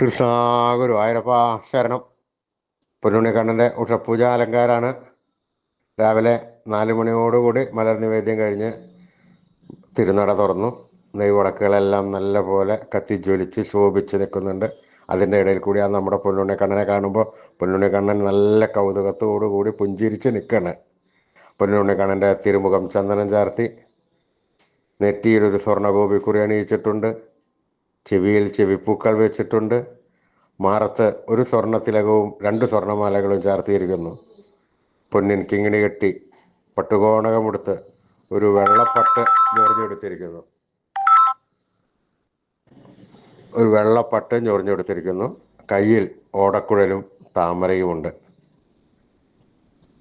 കൃഷ്ണ ആയിരപ്പ ശരണം. പൊന്നുണ്ണിക്കണ്ണന്റെ ഉഷപൂജ അലങ്കാരാണ് രാവിലെ നാല് മണിയോടുകൂടി മലർ നിവേദ്യം കഴിഞ്ഞ് തിരുനട തുറന്നു. നെയ്വിളക്കുകളെല്ലാം നല്ല പോലെ കത്തിജ്വലിച്ച് ശോഭിച്ച് നിൽക്കുന്നുണ്ട്. അതിന്റെ ഇടയിൽ കൂടി ആ നമ്മുടെ പൊന്നുണ്ണിക്കണ്ണനെ കാണുമ്പോൾ പൊന്നുണ്ണിക്കണ്ണൻ നല്ല കൗതുകത്തോടു കൂടി പുഞ്ചിരിച്ച് നിൽക്കുകയാണ്. പൊന്നുണ്ണിക്കണ്ണന്റെ തിരുമുഖം ചന്ദനം ചാർത്തി. നെറ്റിയിലൊരു സ്വർണഗോപിക്കുറി അണിയിച്ചിട്ടുണ്ട്. ചെവിയിൽ ചെവിപ്പൂക്കൾ വെച്ചിട്ടുണ്ട്. മാറത്ത് ഒരു സ്വർണത്തിലകവും രണ്ട് സ്വർണമാലകളും ചാർത്തിയിരിക്കുന്നു. പൊന്നിൻ കിങ്ങിണി കെട്ടി പട്ടുകോണകമെടുത്ത് ഒരു വെള്ളപ്പട്ട് ഞൊറിഞ്ഞെടുത്തിരിക്കുന്നു ഒരു വെള്ളപ്പട്ട് ഞൊറിഞ്ഞെടുത്തിരിക്കുന്നു കയ്യിൽ ഓടക്കുഴലും താമരയുമുണ്ട്.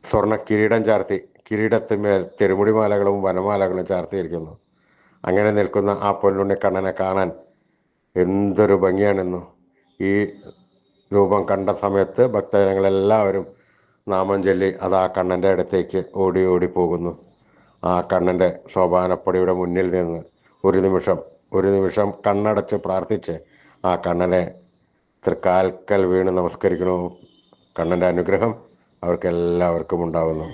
സ്വർണ കിരീടം ചാർത്തി കിരീടത്തിന്മേൽ തെരുമുടിമാലകളും വനമാലകളും ചാർത്തിയിരിക്കുന്നു. അങ്ങനെ നിൽക്കുന്ന ആ പൊന്നുണ്ണി കണ്ണനെ കാണാൻ എന്തൊരു ഭംഗിയാണെന്നോ. ഈ രൂപം കണ്ട സമയത്ത് ഭക്തജനങ്ങളെല്ലാവരും നാമം ചൊല്ലി അത് ആ കണ്ണന്റെ അടുത്തേക്ക് ഓടി ഓടി പോകുന്നു. ആ കണ്ണന്റെ സോപാനപ്പടിയുടെ മുന്നിൽ നിന്ന് ഒരു നിമിഷം ഒരു നിമിഷം കണ്ണടച്ച് പ്രാർത്ഥിച്ച് ആ കണ്ണനെ തൃക്കാൽക്കൽ വീണ് നമസ്കരിക്കുന്നു. കണ്ണന്റെ അനുഗ്രഹം അവർക്കെല്ലാവർക്കും ഉണ്ടാവുന്നു.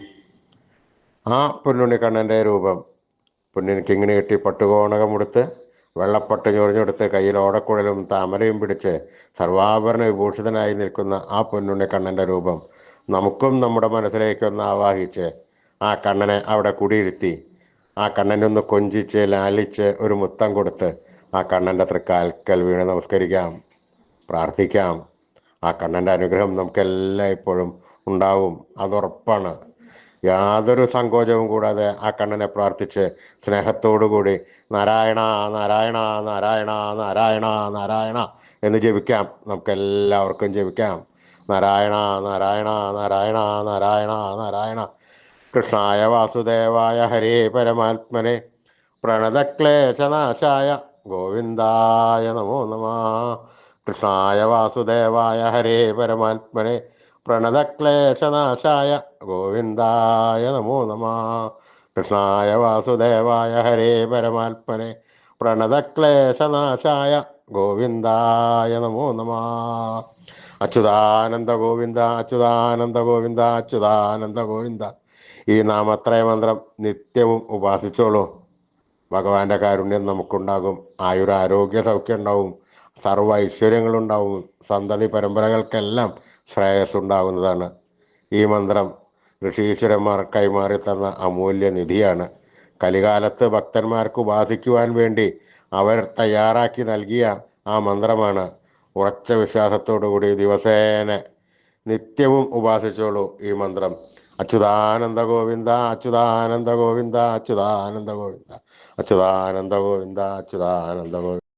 ആ പൊന്നുണ്ണി കണ്ണന്റെ രൂപം പൊന്നിന് കിങ്ങിണി കെട്ടി പട്ടുകോണകമെടുത്ത് വെള്ളപ്പട്ട് ചൊറിഞ്ഞെടുത്ത് കയ്യിൽ ഓടക്കുഴലും താമരയും പിടിച്ച് സർവാഭരണ വിഭൂഷിതനായി നിൽക്കുന്ന ആ പൊന്നുണ്ണി കണ്ണന്റെ രൂപം നമുക്കും നമ്മുടെ മനസ്സിലേക്കൊന്ന് ആവാഹിച്ച് ആ കണ്ണനെ അവിടെ കുടിയിരുത്തി. ആ കണ്ണനൊന്ന് കൊഞ്ചിച്ച് ലാലിച്ച് ഒരു മുത്തം കൊടുത്ത് ആ കണ്ണന്റെ തൃക്കാൽക്കൽ വീണ് നമസ്കരിക്കാം പ്രാർത്ഥിക്കാം. ആ കണ്ണന്റെ അനുഗ്രഹം നമുക്കെല്ലാം ഇപ്പോഴും ഉണ്ടാവും. അതുറപ്പാണ്. യാതൊരു സങ്കോചവും കൂടാതെ ആ കണ്ണനെ പ്രാർത്ഥിച്ച് സ്നേഹത്തോടുകൂടി നാരായണ നാരായണ നാരായണ നാരായണ നാരായണ എന്ന് ജപിക്കാം. നമുക്ക് എല്ലാവർക്കും ജപിക്കാം. നാരായണ നാരായണ നാരായണ നാരായണ നാരായണ. കൃഷ്ണായ വാസുദേവായ ഹരേ പരമാത്മനെ പ്രണതക്ലേശനാശായ ഗോവിന്ദായ നമോ നമ. കൃഷ്ണായ വാസുദേവായ ഹരേ പരമാത്മനെ പ്രണതക്ലേശനാശായ ഗോവിന്ദായ നമോ നമ. കൃഷ്ണായ വാസുദേവായ ഹരേ പരമാത്മനെ. പ്രണതക്ലേശനാശായ ഗോവിന്ദായ നമോ നമ. അച്യുതാനന്ദ ഗോവിന്ദ അച്യുതാനന്ദ ഗോവിന്ദ അച്യുതാനന്ദ ഗോവിന്ദ. ഈ നാമത്രയ മന്ത്രം നിത്യവും ഉപാസിച്ചോളൂ. ഭഗവാന്റെ കാരുണ്യം നമുക്കുണ്ടാകും. ആയുരാരോഗ്യ സൗഖ്യം ഉണ്ടാവും. സർവ ഐശ്വര്യങ്ങളുണ്ടാവും. സന്തതി പരമ്പരകൾക്കെല്ലാം ശ്രേയസ് ഉണ്ടാകുന്നതാണ് ഈ മന്ത്രം ഋഷീശ്വരന്മാർ കൈമാറി തന്ന അമൂല്യ നിധിയാണ്. കലികാലത്ത് ഭക്തന്മാർക്ക് ഉപാസിക്കുവാൻ വേണ്ടി അവർ തയ്യാറാക്കി നൽകിയ ആ മന്ത്രമാണ്. ഉറച്ച വിശ്വാസത്തോടുകൂടി ദിവസേന നിത്യവും ഉപാസിച്ചോളൂ ഈ മന്ത്രം. അച്യുതാനന്ദ ഗോവിന്ദ അച്യുതാനന്ദ ഗോവിന്ദ അച്യുതാനന്ദ ഗോവിന്ദ അച്യുതാനന്ദ ഗോവിന്ദ അച്യുതാനന്ദ ഗോവിന്ദ.